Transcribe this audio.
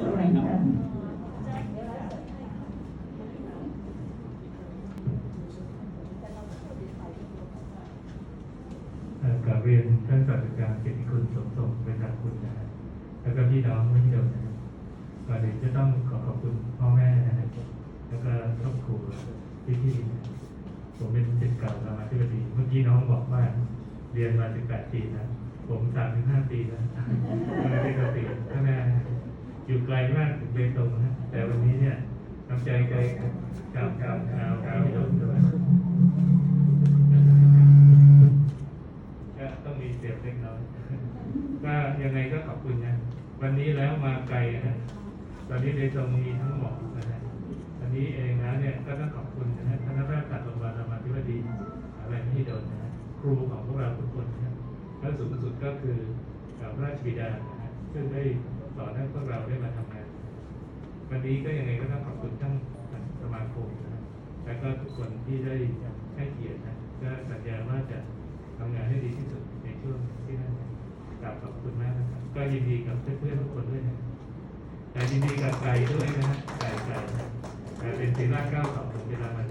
สุขอะไรครับเอ่อกราบเรียนท่านศาสตราจารย์เกียรติคุณสมทรงเป็นทางคุณนะฮะแล้วก็พี่น้องไม่ที่เดิมนะครับก่อนอื่นจะต้องขอขอบคุณพ่อแม่นะฮะแล้วก็ครอบครัวพี่ๆนะผมเป็นศิษย์เก่ารามาธิบดีเมื่อกี้น้องบอกว่าเรียนมา18ปีนะผม35ปีแล้วไม่ได้เกษียณข้างหน้านะ อยู่ไกลมากถึงเบตงนะแต่วันนี้เนี่ยน้ำใจไกลกับกับชาวชาวพี่น้องก็ต้องมีเสียงเล็กน้อยก็ยังไงก็ขอบคุณนะวันนี้แล้วมาไกลนะตอนนี้ในตรงมีทั้งหมอนะฮะอันนี้เองนะเนี่ยก็ต้องขอบคุณนะฮะคณะแพทย์ศาสตร์โรงพยาบาลรามาธิบดีอะไรไม่โดนนะครูของพวกเราทุกคนนะแล้วสูงสุดก็คือกับพระราชบิดานะฮะซึ่งได้ สอนให้พวกเราได้มาทำงาน วันนี้ก็ยังไงก็ต้องขอบคุณทั้งสมาคมนะแล้วก็ทุกคนที่ได้ให้เกียรตินะก็สัญญาว่าจะทำงานให้ดีที่สุดในช่วงที่นั่นกราบขอบคุณมากนะครับก็ยินดีกับเพื่อนๆทุกคนด้วยนะแต่ยินดีกับไก่ด้วยนะไก่ไก่นะแต่เป็นศิลาเก้าสองเวลามัน